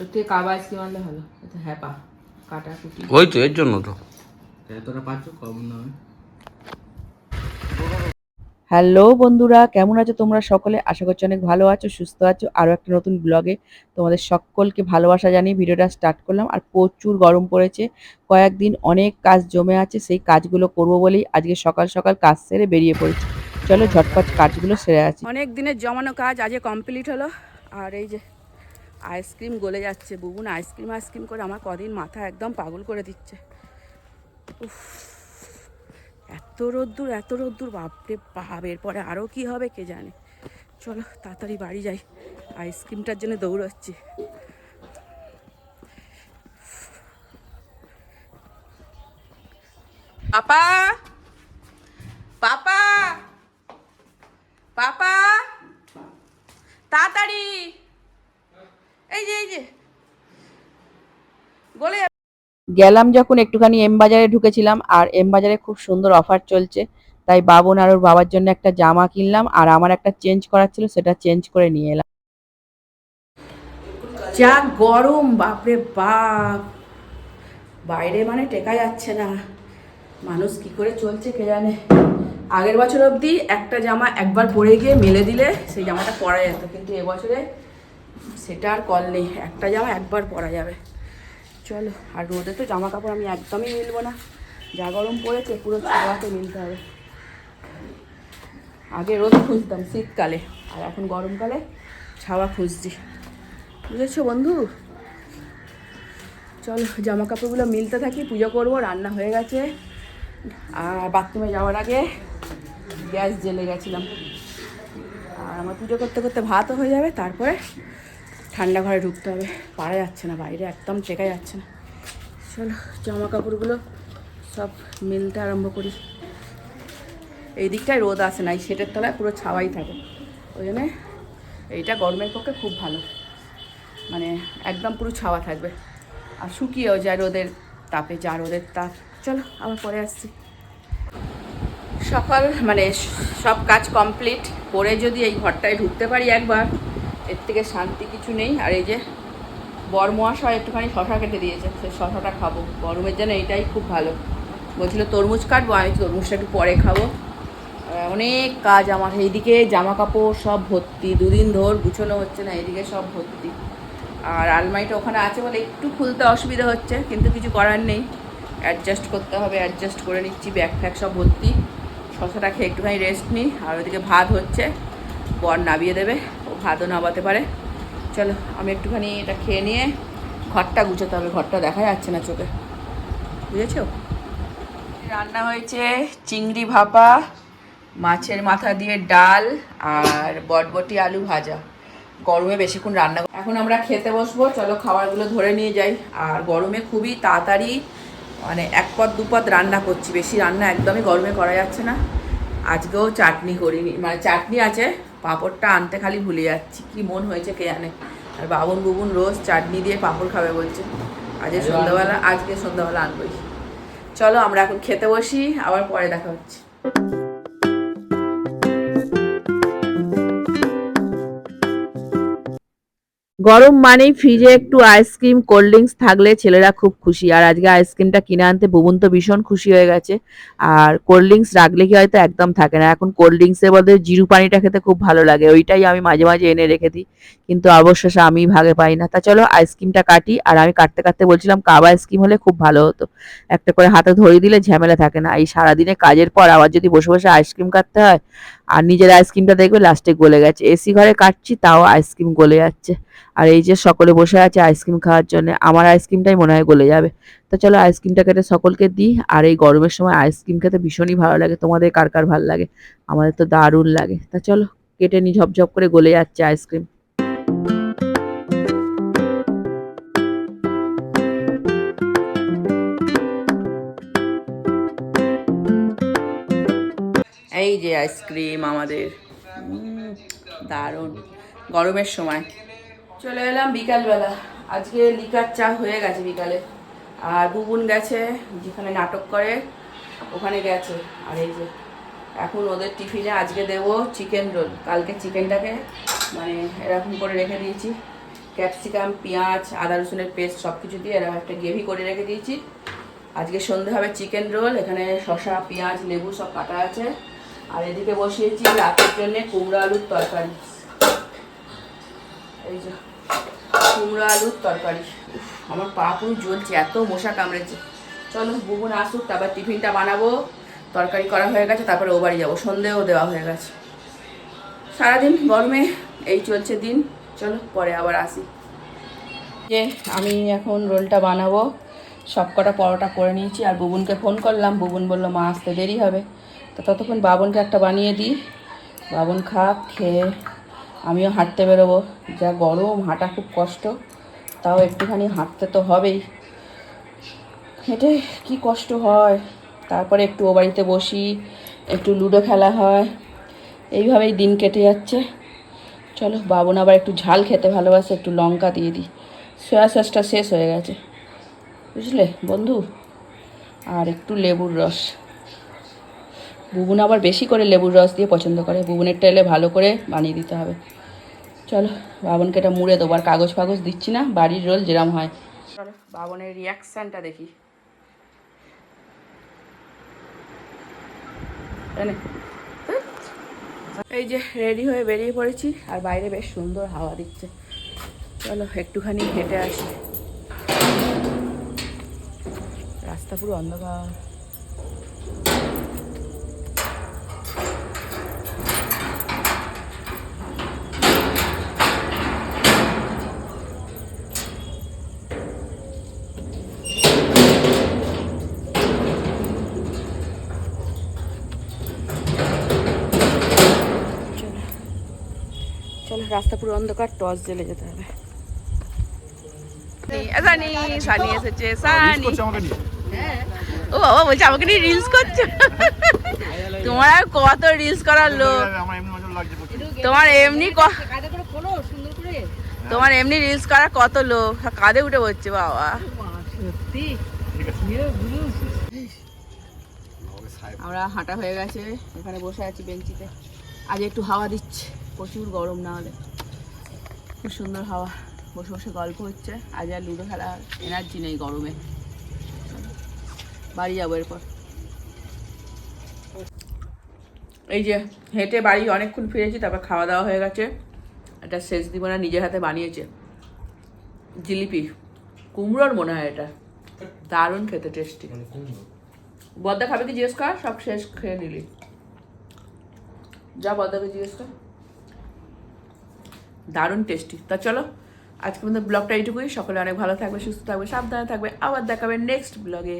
ওর থেকে কাবা আইসক্রিম আনলে ভালো। এটা হ্যাঁ কাটা কুটি। ওই তো এর জন্য তো। এতটা পাচ্ছ কম না। হ্যালো বন্ধুরা কেমন আছো তোমরা সকলে? আশা করছি অনেক ভালো আছো সুস্থ আছো। আরও একটা নতুন ব্লগে তোমাদের সকলকে ভালোবাসা জানিয়ে ভিডিওটা স্টার্ট করলাম। আর প্রচুর গরম পড়েছে। কয়েকদিন অনেক কাজ জমে আছে সেই কাজগুলো করব বলেই আজকে সকাল সকাল কাজ সেরে বেরিয়ে পড়েছি। চলো ঝটপট কাজগুলো সেরে আছি অনেক দিনের জমানো কাজ আজকে কমপ্লিট হলো। আর এই যে আইসক্রিম গলে যাচ্ছে বুবুন। আইসক্রিম আইসক্রিম করে আমার কদিন মাথা একদম পাগল করে দিচ্ছে। উফ, এত রোদ্দুর এত রোদ্দুর বাপরে বাপ এরপরে আরও কি হবে কে জানে। চলো তাড়াতাড়ি বাড়ি যাই আইসক্রিমটার জন্য দৌড়াচ্ছি। পাপা পাপা পাপা তাড়াতাড়ি এই যে এই যে গলে গেলাম যখন একটুখানি এম বাজারে ঢুকেছিলাম আর এম বাজারে খুব সুন্দর অফার চলছে। তাই বাবন আর ওর বাবার জন্য একটা জামা কিনলাম আর আমার একটা চেঞ্জ করার ছিল সেটা চেঞ্জ করে নিয়ে এলাম। যা গরম বাপরে বাপ! বাইরে মানে টেকা যাচ্ছে না। মানুষ কি করে চলছে কে জানে? আগের বছর অবধি একটা জামা একবার পরে গিয়ে মেলে দিলে সেই জামাটা পরা যেত। কিন্তু এবছরে সেটা আর কল নেই। একটা জামা একবার পরা যাবে। চলো, আর রোদে তো জামা কাপড় আমি একদমই মিলবো না। যা গরম পড়েছে, পুরো ছাওয়াতে মিলতে হবে। আগে রোদ খুঁজতাম শীতকালে, আর এখন গরমকালে ছাওয়া খুঁজছি। বুঝেছ বন্ধু? চলো জামা কাপড়গুলো মিলতে থাকি, পুজো করব, রান্না হয়ে গেছে। আর বাথরুমে যাওয়ার আগে গ্যাস জ্বেলে গেছিলাম। আর আমার পুজো করতে করতে ভাতও হয়ে যাবে, তারপরে ঠান্ডা ঘরে ঢুকতে হবে। পারা যাচ্ছে না বাইরে, একদম টেকা যাচ্ছে না। চলো, জামা কাপড়গুলো সব মিলতে আরম্ভ করি। এই দিকটায় রোদ আসে না, এই সেটের তলায় পুরো ছাওয়াই থাকে। ওই জন্যে এইটা গরমের পক্ষে খুব ভালো। মানে একদম পুরো ছাওয়া থাকবে। আর শুকিয়েও যায় রোদের তাপে, যা রোদের তাপ। চলো, আবার পরে আসছি। সকাল মানে সব কাজ কমপ্লিট করে যদি এই ঘরটায় ঢুকতে পারি একবার এর থেকে শান্তি কিছু নেই। আর এই যে বর মহাশয় একটুখানি শশা কেটে দিয়েছে সে শশাটা খাব। গরমের জন্য এইটাই খুব ভালো। বলছিল, তরমুজ কাটবো, আমি তরমুজটা একটু পরে খাব। অনেক কাজ আমার। এইদিকে জামা কাপড় সব ভর্তি, দুদিন ধর গুছোনো হচ্ছে না, এইদিকে সব ভর্তি। আর আলমারিটা ওখানে আছে বলে একটু খুলতে অসুবিধা হচ্ছে, কিন্তু কিছু করার নেই। অ্যাডজাস্ট করতে হবে, অ্যাডজাস্ট করে নিচ্ছি, ব্যাগ ফ্যাগ সব ভর্তি। শশাটা খেয়ে একটুখানি রেস্ট নিই আর ওইদিকে ভাত হচ্ছে, বর নাবিয়ে দেবে। ও ভাতও নাবাতে পারে। চলো, আমি একটুখানি এটা খেয়ে নিয়ে ঘরটা গুছোতে হবে, ঘরটা দেখা যাচ্ছে না চোখে। বুঝেছ? রান্না হয়েছে চিংড়ি ভাপা, মাছের মাথা দিয়ে ডাল আর বটবটি আলু ভাজা। গরমে বেশিক্ষণ রান্না এখন আমরা খেতে বসবো, চলো খাবারগুলো ধরে নিয়ে যাই। আর গরমে খুবই তাড়াতাড়ি মানে এক পদ, দু পদ রান্না করছি। বেশি রান্না একদমই গরমে করা যাচ্ছে না। আজকেও চাটনি করিনি মানে চাটনি আছে পাঁপড়টা আনতে খালি ভুলে যাচ্ছি। কি মন হয়েছে কে জানে? আর বাবন বুবুন রোজ চাটনি দিয়ে পাঁপড় খাবে বলছে। আজকে সন্ধ্যাবেলা আজকে সন্ধ্যাবেলা আনবই। চলো আমরা এখন খেতে বসি আবার পরে দেখা হচ্ছে। গরম মানেই ফ্রিজে একটু আইসক্রিম কোল্ড ড্রিঙ্কস থাকলে ছেলেরা খুব খুশি। আর আজকে আইসক্রিমটা কিনে আনতে বুবুন তো ভীষণ খুশি হয়ে গেছে। আর কোল্ড ড্রিঙ্কস রাখলে কি হয়তো একদম থাকে না। এখন কোল্ড ড্রিঙ্কসের বদলে জিরু পানিটা খেতে খুব ভালো লাগে। ওইটাই আমি মাঝে মাঝে এনে রেখে দিই। কিন্তু অবশেষে আমি ভাগে পাই না। তা চলো আইসক্রিমটা কাটি। আর আমি কাটতে কাটতে বলছিলাম, কাবা আইসক্রিম হলে খুব ভালো হতো। একটা করে হাতে ধরিয়ে দিলে ঝামেলা থাকে না। এই সারাদিনে কাজের পর আবার যদি বসে বসে আইসক্রিম কাটতে হয়, আর নিজের আইসক্রিমটা দেখবে লাস্টে গলে গেছে। এসি ঘরে কাটছি, তাও আইসক্রিম গলে যাচ্ছে। আর এই যে সকলে বসে আছে আইসক্রিম খাওয়ার জন্য, আমার আইসক্রিমটাই মনে হয় গলে যাবে। তো চলো আইসক্রিমটা কেটে সকলকে দিই, আর এই গরমের সময় আইসক্রিম খেতে ভীষণই ভালো লাগে। তোমাদের কার কার ভালো লাগে? আমাদের তো দারুণ লাগে। তা চলো, কেটে নি ঝপঝপ করে গলে যাচ্ছে আইসক্রিম। এই যে আইসক্রিম আমাদের। দারুণ। গরমের সময়। চলে এলাম বিকালবেলা। আজকে লিকার চা হয়ে গেছে বিকালে। আর বুবুন গেছে, যেখানে নাটক করে, ওখানে গেছে। আর এই যে, এখন ওদের টিফিনে আজকে দেবো চিকেন রোল। কালকে চিকেনটাকে মানে এরকম করে রেখে দিয়েছি। ক্যাপসিকাম, পেঁয়াজ, আদা রসুনের পেস্ট সব কিছু দিয়ে এরকম একটা গ্রেভি করে রেখে দিয়েছি। আজকে সন্ধে হবে চিকেন রোল, এখানে শসা, পেঁয়াজ, লেবু সব কাটা আছে। আর এদিকে বসিয়েছি রাতের জন্যে কুমড়ো আলুর তরকারি। এই যে কুমড়ো আলুর তরকারি। আমার পা পুরো জ্বলছে, এত মশা কামড়েছে। চলো, বুবুন আসুক, তারপর টিফিনটা বানাবো। তরকারি করা হয়ে গেছে, তারপরে ও বাড়ি যাব। সন্ধেও দেওয়া হয়ে গেছে। সারাদিন গরমে এই চলছে দিন। চলো, পরে আবার আসি। যে, আমি এখন রোলটা বানাবো। সব কটা পরোটা করে নিয়েছি, আর বুবুনকে ফোন করলাম। বুবুন বলল, মা, আসতে দেরি হবে। তো ততক্ষণ বাবনকে একটা বানিয়ে দিই। বাবন খাক, খেয়ে আমিও হাঁটতে বেরোবো। যা গরম, হাঁটা খুব কষ্ট। তাও একটুখানি হাঁটতে তো হবেই। হেঁটে কি কষ্ট হয়। তারপরে একটু ও বাড়িতে বসি, একটু লুডো খেলা হয়। এইভাবেই দিন কেটে যাচ্ছে। চলো, বাবন আবার একটু ঝাল খেতে ভালোবাসে, একটু লঙ্কা দিয়ে দিই। সয়া সসটা শেষ হয়ে গেছে। বুঝলে বন্ধু? আর একটু লেবুর রস। বুবুন আবার বেশি করে লেবুর রস দিয়ে পছন্দ করে। বুবুনের তেলে ভালো করে বানিয়ে দিতে হবে। চলো বাবনকে এটা মুড়ে দেবো আর কাগজ ফাগজ দিচ্ছি না বাড়ির রোল যেরম হয়। চলো বাবনের রিয়াকশানটা দেখি। এই যে রেডি হয়ে বেরিয়ে পড়েছি আর বাইরে বেশ সুন্দর হাওয়া দিচ্ছে। চলো একটুখানি হেঁটে আসি। রাস্তা পুরো অন্ধকার। রাস্তা পুরো অন্ধকার টর্চ জ্বেলে যেতে হবে। সানি সানি এসেছে সানি। ও বাবা বলছে আমাকে নিয়ে রিলস করছ। তোমার আর কত রিলস করার লোক। তোমার এমনি তোমার এমনি রিলস করার কত লোক? কাঁধে উঠে পড়ছে বাবা। আমরা হাঁটা হয়ে গেছে এখানে বসে আছি বেঞ্চিতে। আজ একটু হাওয়া দিচ্ছে। প্রচুর গরম না হলে। খুব সুন্দর হাওয়া। বসে বসে গল্প হচ্ছে। আজ আর লুডো খেলা এনার্জি নেই গরমে। বাড়ি যাব এরপর। এই যে হেঁটে বাড়ি অনেকক্ষণ ফিরেছি তারপর খাওয়া দাওয়া হয়ে গেছে। একটা শেষ দিবনা নিজের হাতে বানিয়েছে। জিলিপি। কুমড়োর মনে হয় এটা। দারুণ খেতে টেস্টি বদ্দা খাবে কি জিজ্ঞেস কর? সব শেষ খেয়ে নিলি। যা বদ্দাকে জিজ্ঞেস কর। দারুণ টেস্টি তা চলো আজকে মধ্যে ব্লগটা এইটুকুই। সকলে অনেক ভালো থাকবে, সুস্থ থাকবে, সাবধানে থাকবে। আবার দেখাবে নেক্সট ব্লগে